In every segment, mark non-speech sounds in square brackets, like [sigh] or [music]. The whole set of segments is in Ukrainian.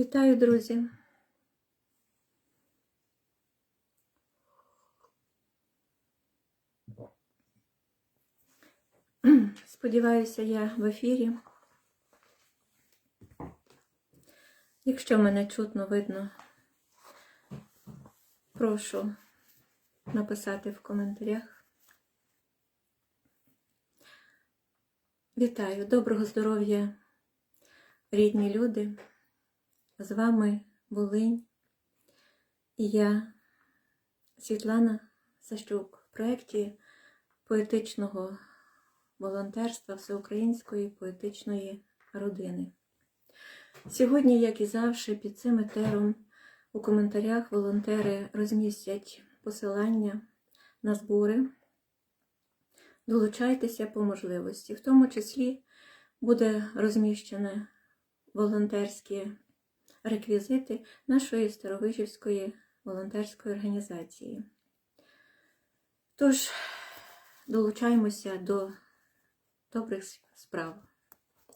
Вітаю, друзі! Сподіваюся, я в ефірі. Якщо мене чутно видно, прошу написати в коментарях. Вітаю, доброго здоров'я, рідні люди! З вами Волинь і я, Світлана Сащук, в проєкті поетичного волонтерства Всеукраїнської поетичної родини. Сьогодні, як і завжди, під цим етером у коментарях волонтери розмістять посилання на збори. Долучайтеся по можливості. В тому числі буде розміщене волонтерські реквізити нашої Старовижівської волонтерської організації. Тож, долучаємося до добрих справ,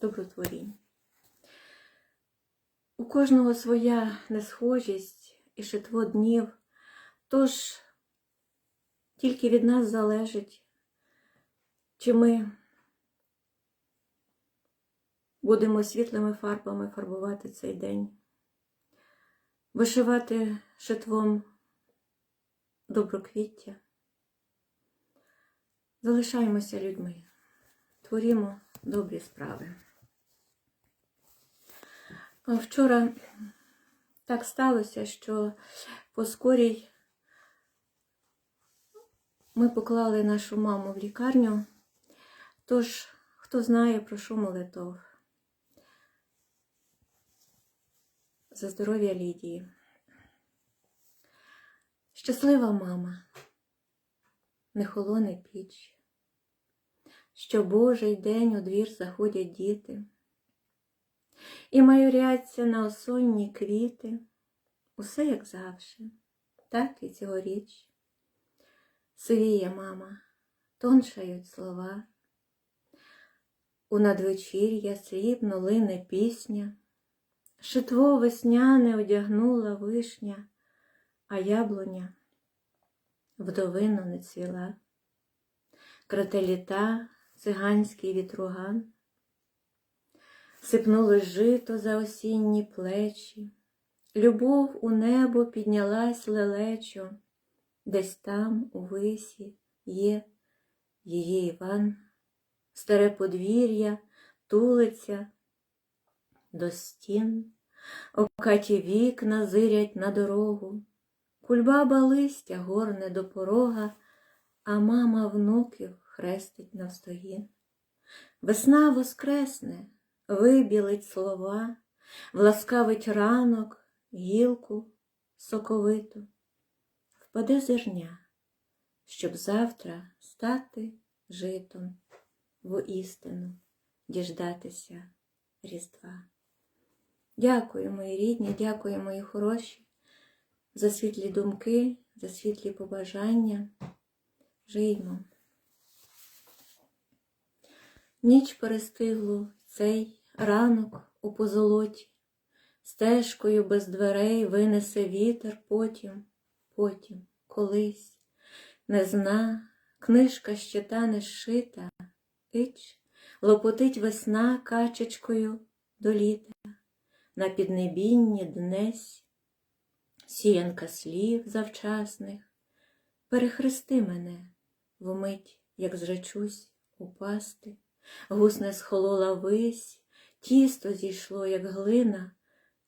добротворінь. У кожного своя несхожість і шитво днів, тож тільки від нас залежить, чи ми будемо світлими фарбами фарбувати цей день, вишивати шитвом доброквіття. Залишаємося людьми, творімо добрі справи. Вчора так сталося, що по скорій ми поклали нашу маму в лікарню, тож, хто знає, прошу молитов. За здоров'я Лідії. Щаслива мама, не холоне піч, що Божий день у двір заходять діти, і майоряться на осонні квіти, усе як завжди, так і цьогоріч. Сивіє мама, тоншають слова, у надвечір'я срібно лине пісня, шитво весняне одягнула вишня, а яблуня вдовину не цвіла. Крателіта, циганський вітруган, сипнули жито за осінні плечі, любов у небо піднялась лелечо, десь там, у висі, є її Іван, старе подвір'я тулиться до стін, окаті вікна зирять на дорогу. Кульбаба листя горне до порога, а мама внуків хрестить навстогін. Весна воскресне, вибілить слова, власкавить ранок, гілку соковиту, впаде зерня, щоб завтра стати житом воістину, діждатися Різдва. Дякую, мої рідні, дякую, мої хороші за світлі думки, за світлі побажання. Жиймо. Ніч перестиглу цей ранок у позолоті, стежкою без дверей винесе вітер потім, потім, колись, не зна, книжка ще та не зшита, ич, лопотить весна качечкою до літа, на піднебінні днесь. Сіянка слів завчасних, перехрести мене вмить, як зречусь упасти, гусне схолола вись, тісто зійшло, як глина,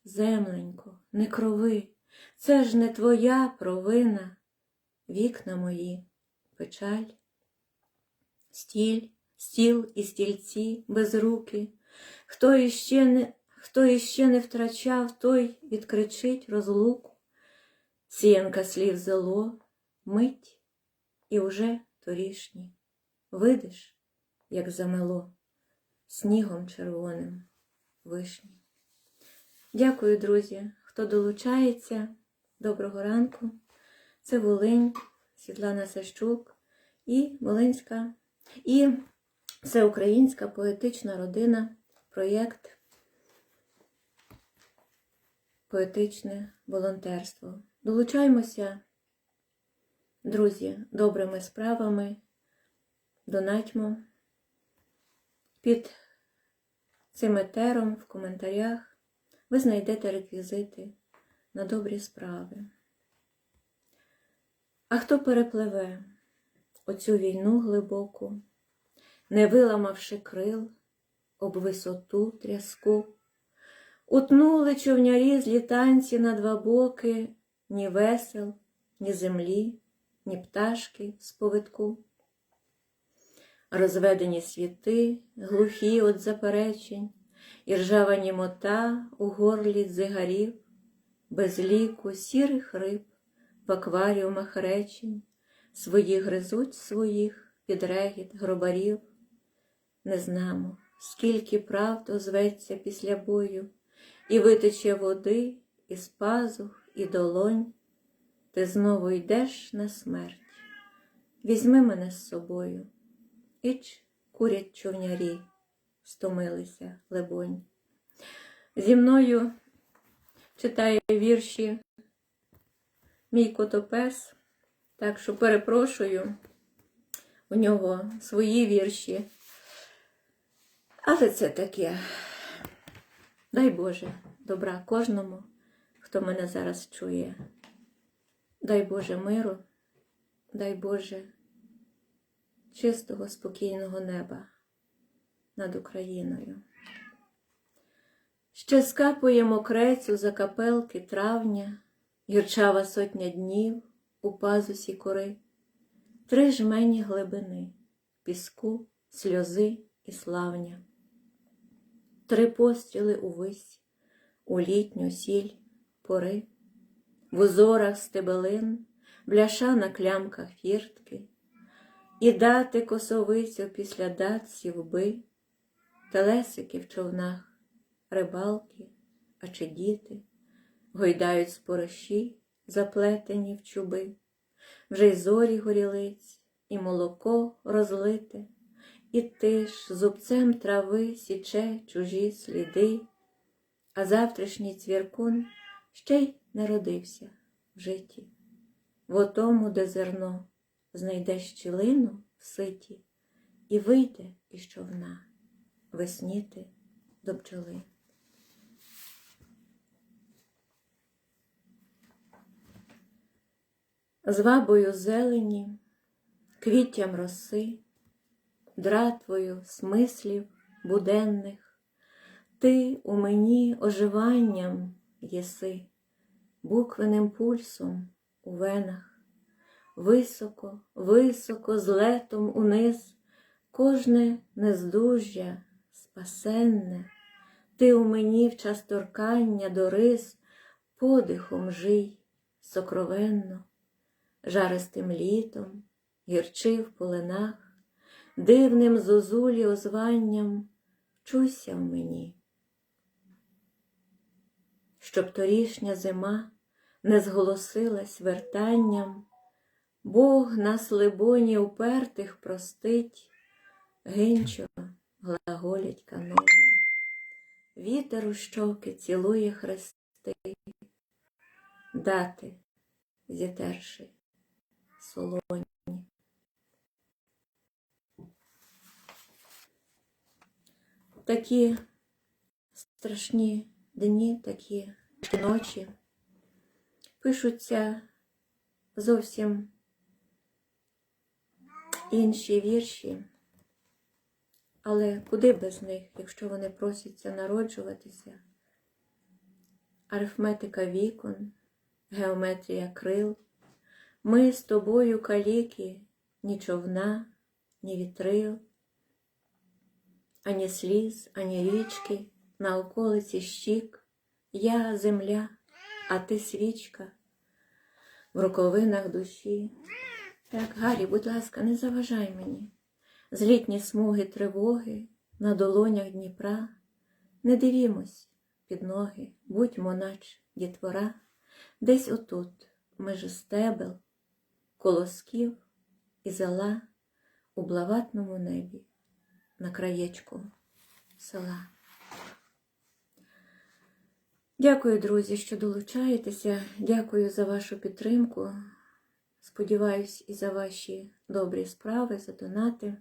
земленько, не крови, це ж не твоя провина, вікна мої, печаль, стіль, стіл і стільці без руки, хто іще не, хто іще не втрачав, той відкричить розлуку. Сіянка слів зело, мить і уже торішні. Видиш, як замело снігом червоним вишні. Дякую, друзі, хто долучається. Доброго ранку. Це Волинь, Світлана Сащук і Волинська, і Всеукраїнська поетична родина, проєкт поетичне волонтерство. Долучаймося, друзі, добрими справами, донатьмо під цим етером в коментарях ви знайдете реквізити на добрі справи. А хто перепливе оцю війну глибоку, не виламавши крил об висоту тряску, утнули човнярі злі танці на два боки, ні весел, ні землі, ні пташки з повитку. Розведені світи, глухі от заперечень, і ржава німота у горлі дзигарів, без ліку сірих риб в акваріумах речень, свої гризуть своїх під регіт гробарів. Не знамо, скільки правд озветься після бою, і витече води, із пазух, і долонь. Ти знову йдеш на смерть. Візьми мене з собою. Іч курять човнярі, стомилися, лебонь. Зі мною читає вірші мій котопес, так що перепрошую у нього свої вірші. Але це таке. Дай Боже, добра кожному, хто мене зараз чує. Дай Боже миру, дай Боже чистого, спокійного неба над Україною. Ще скапує мокрецю за капелки травня, гірчава сотня днів у пазусі кори, три жмені глибини, піску, сльози і славня, три постріли увись, у літню сіль пори, в узорах стебелин, бляшана клямках фіртки, і дати косовицю після дат сівби, телесики в човнах, рибалки, а чи діти? Гойдають спориші, заплетені в чуби, вже й зорі горілиць, і молоко розлите, і тиш зубцем трави січе чужі сліди, а завтрашній цвіркун ще й не родився в житті, в отому, де зерно знайде щілину в ситі і вийде із човна весніти до бджоли. З вабою зелені, квіттям роси, дратвою смислів буденних, ти у мені оживанням єси, буквенним пульсом у венах, високо, високо, з летом униз, кожне нездужжя спасенне, ти у мені в час торкання до рис подихом жий сокровенно, жаристим літом, гірчи в полинах, дивним зозулі озванням чуйся в мені. Щоб торішня зима не зголосилась вертанням, Бог нас, либоні, упертих простить, гинчо глаголять канони, вітер у щоки цілує хрести, дати, зітерши солоні. Такі страшні дні, такі ночі. Пишуться зовсім інші вірші, але куди без них, якщо вони просяться народжуватися? Арифметика вікон, геометрія крил, ми з тобою каліки, ні човна, ні вітрил, ані сліз, ані річки, на околиці щік, я земля, а ти свічка в роковинах душі. Так, Гаррі, будь ласка, не заважай мені. Злітні смуги тривоги на долонях Дніпра. Не дивімось під ноги, будьмо, нач дітвора, десь отут, межи стебел, колосків і зела у блаватному небі на краєчку села. Дякую, друзі, що долучаєтеся. Дякую за вашу підтримку. Сподіваюсь, і за ваші добрі справи, за донати.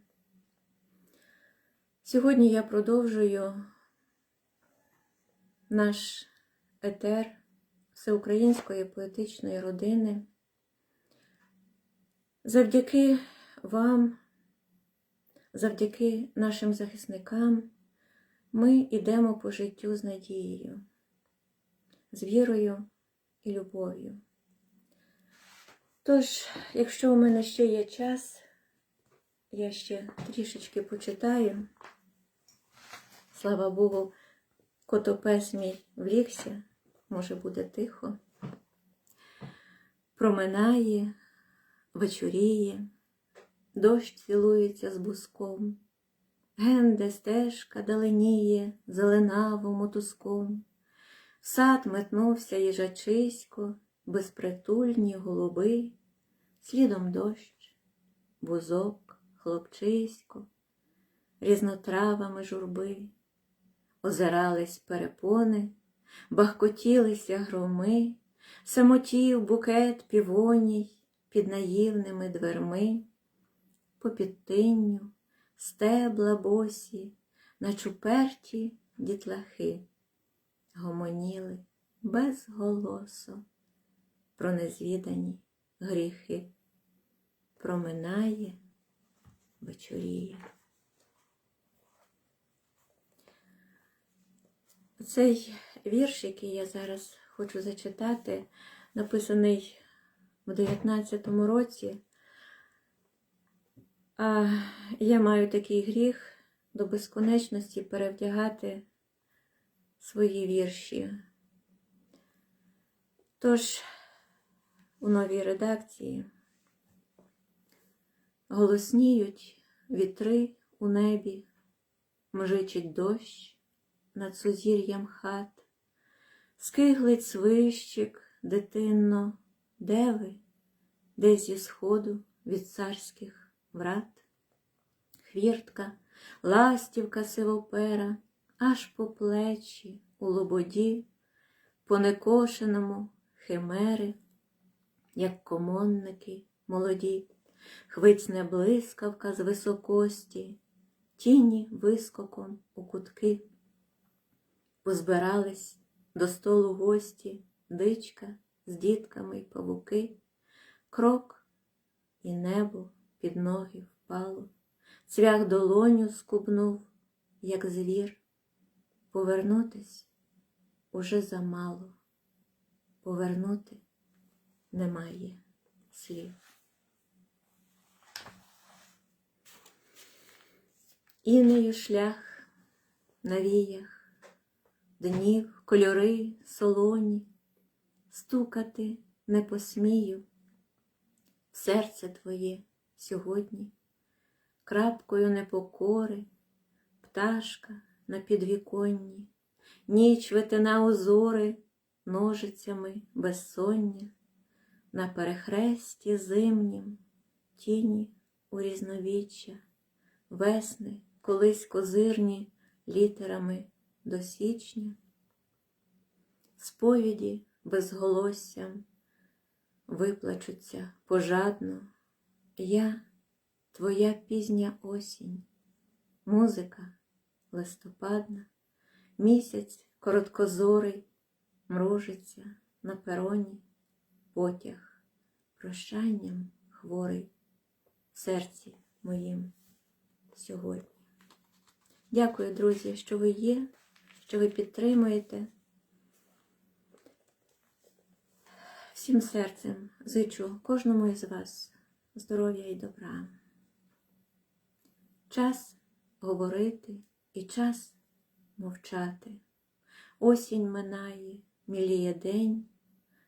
Сьогодні я продовжую наш етер всеукраїнської поетичної родини. Завдяки вам, завдяки нашим захисникам, ми йдемо по життю з надією, з вірою і любов'ю. Тож, якщо у мене ще є час, я ще трішечки почитаю. Слава Богу, котопес мій влігся, може буде тихо. Проминає, вечоріє, дощ цілується з буском, генде стежка даленіє зеленаву мотузком. В сад метнувся їжачисько, безпритульні голуби, слідом дощ, бузок, хлопчисько, різнотравами журби, озирались перепони, бахкотілися громи, самотів букет півоній під наївними дверми, по підтинню, стебла босі, на чуперті дітлахи, гомоніли безголосо про незвідані гріхи. Проминає, вечоріє. Цей вірш, який я зараз хочу зачитати, написаний у 19-му році. А я маю такий гріх до безконечності перевдягати свої вірші. Тож, у новій редакції голосніють вітри у небі, мжичить дощ над сузір'ям хат, скиглить свищик дитинно, де ви, десь зі сходу від царських врат, хвіртка, ластівка сивопера, аж по плечі у лободі, по некошеному химери, як комонники молоді, хвицне блискавка з високості, тіні вискоком у кутки, позбирались до столу гості, дичка з дітками й павуки, крок і небо під ноги впало, цвях долоню скубнув, як звір, повернутись уже замало, повернути немає слів. Інею шлях на віях, днів, кольори, солоні, стукати не посмію. Серце твоє сьогодні, крапкою непокори, пташка на підвіконні, ніч ветена узори, ножицями безсоння, на перехресті зимнім, тіні у різновіччя, весни колись козирні літерами до січня, сповіді безголоссям виплачуться пожадно, я твоя пізня осінь, музика листопадна, місяць короткозорий мружиться на пероні, потяг прощанням хворий в серці моїм сьогодні. Дякую, друзі, що ви є, що ви підтримуєте. Всім серцем зичу кожному із вас здоров'я і добра. Час говорити і час мовчати. Осінь минає, міліє день,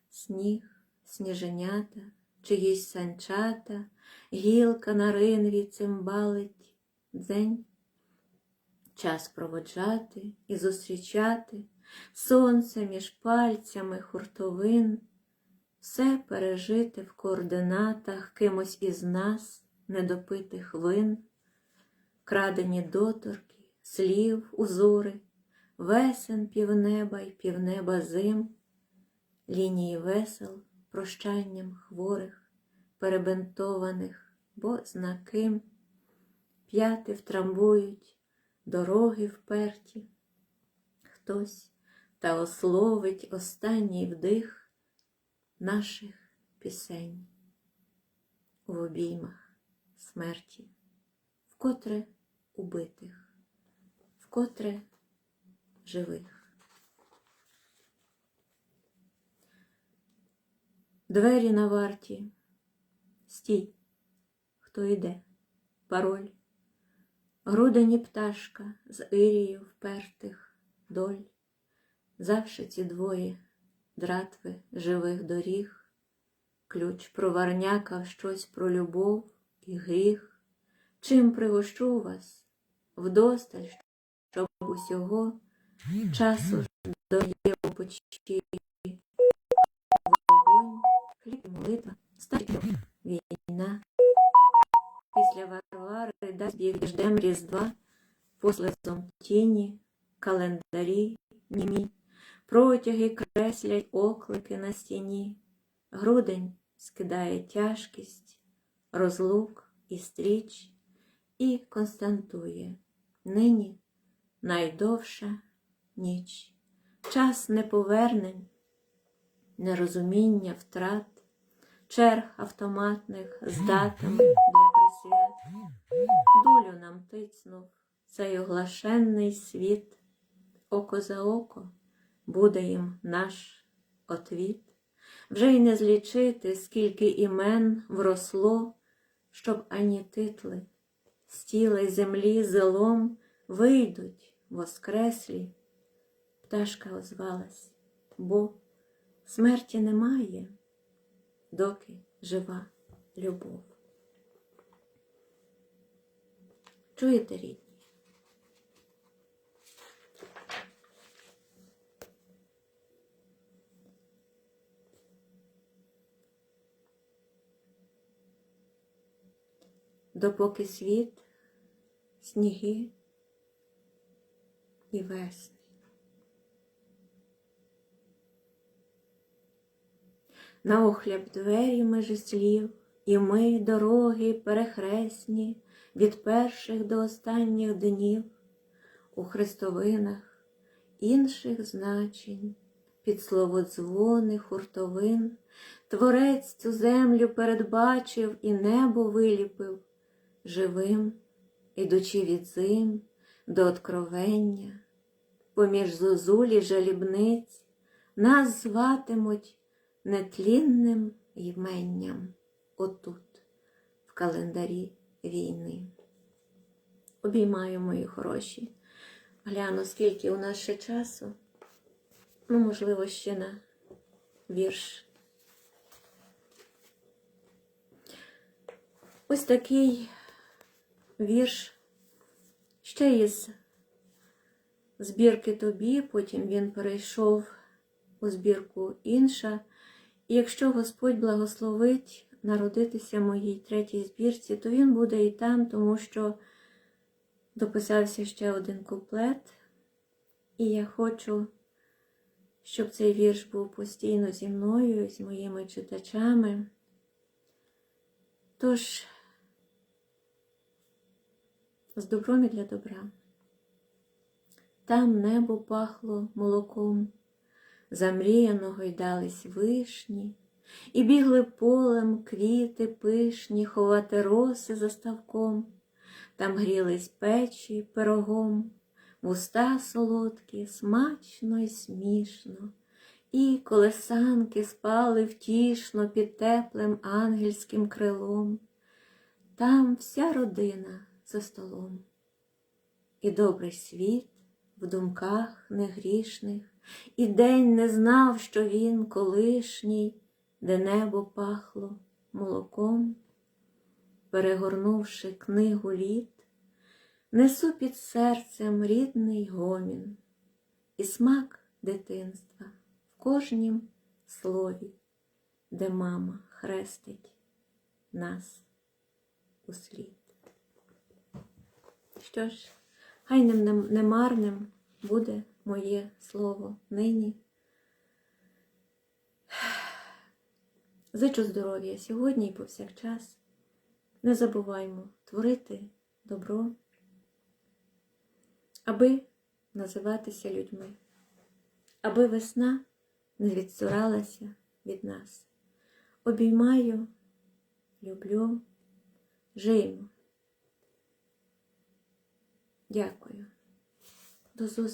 сніг, сніженята, чиїсь санчата, гілка на ринві цимбалить дзень. Час проводжати і зустрічати сонце між пальцями хуртовин, все пережити в координатах кимось із нас недопитих вин, крадені доторки, слів, узори, весен півнеба й півнеба зим, лінії весел прощанням хворих, перебинтованих, бо знаким, п'яти втрамбують, дороги вперті, хтось та ословить останній вдих наших пісень в обіймах смерті, вкотре убитих, вкотре живих. Двері на варті, стій, хто йде, пароль, грудені пташка з ірію впертих доль, завше ці двоє дратви живих доріг, ключ проварнякав щось про любов і гріх, чим пригощу вас вдосталь, щоб усього часу дає у печі вогонь, хліб молитва, старість, війна. Після Варвари дасть їх діждем Різдва, послизом тіні, календарі німі, протяги креслять оклики на стіні, грудень скидає тяжкість, розлук і стріч, і константує. Нині найдовша ніч, час неповернень, нерозуміння втрат, черг автоматних з датами для присвят. Долю нам тицнув цей оглашенний світ, око за око буде їм наш отвіт. Вже й не злічити, скільки імен вросло, щоб ані титли з тіла землі зелом вийдуть воскреслі. Пташка озвалась, бо смерті немає, доки жива любов. Чуєте, рідні? Допоки світ, сніги і весни. На охляб двері межі слів, і ми дороги перехресні від перших до останніх днів у хрестовинах інших значень, під слово дзвони хуртовин, Творець цю землю передбачив і небо виліпив живим, ідучи від зим до откровення, поміж зозулі жалібниць нас зватимуть нетлінним йменням отут, в календарі війни. Обіймаю мої хороші. Гляну, скільки у нас ще часу. Ну, можливо, ще на вірш. Ось такий вірш ще із збірки тобі, потім він перейшов у збірку інша. І якщо Господь благословить народитися моїй третій збірці, то він буде і там, тому що дописався ще один куплет, і я хочу, щоб цей вірш був постійно зі мною, з моїми читачами. Тож, з добром і для добра. Там небо пахло молоком, замріяно гойдались вишні, і бігли полем квіти пишні, ховати роси за ставком, там грілись печі пирогом, вуста солодкі, смачно й смішно, і колесанки спали втішно під теплим ангельським крилом. Там вся родина за столом, і добрий світ в думках негрішних, і день не знав, що він колишній, де небо пахло молоком, перегорнувши книгу літ, несу під серцем рідний гомін і смак дитинства в кожнім слові, де мама хрестить нас у слід. Що ж, хай нем- немарним буде моє слово нині. [sighs] Зичу здоров'я сьогодні і повсякчас. Не забуваймо творити добро, аби називатися людьми, аби весна не відсуралася від нас. Обіймаю, люблю, жиємо. Дякую. До зустрічі.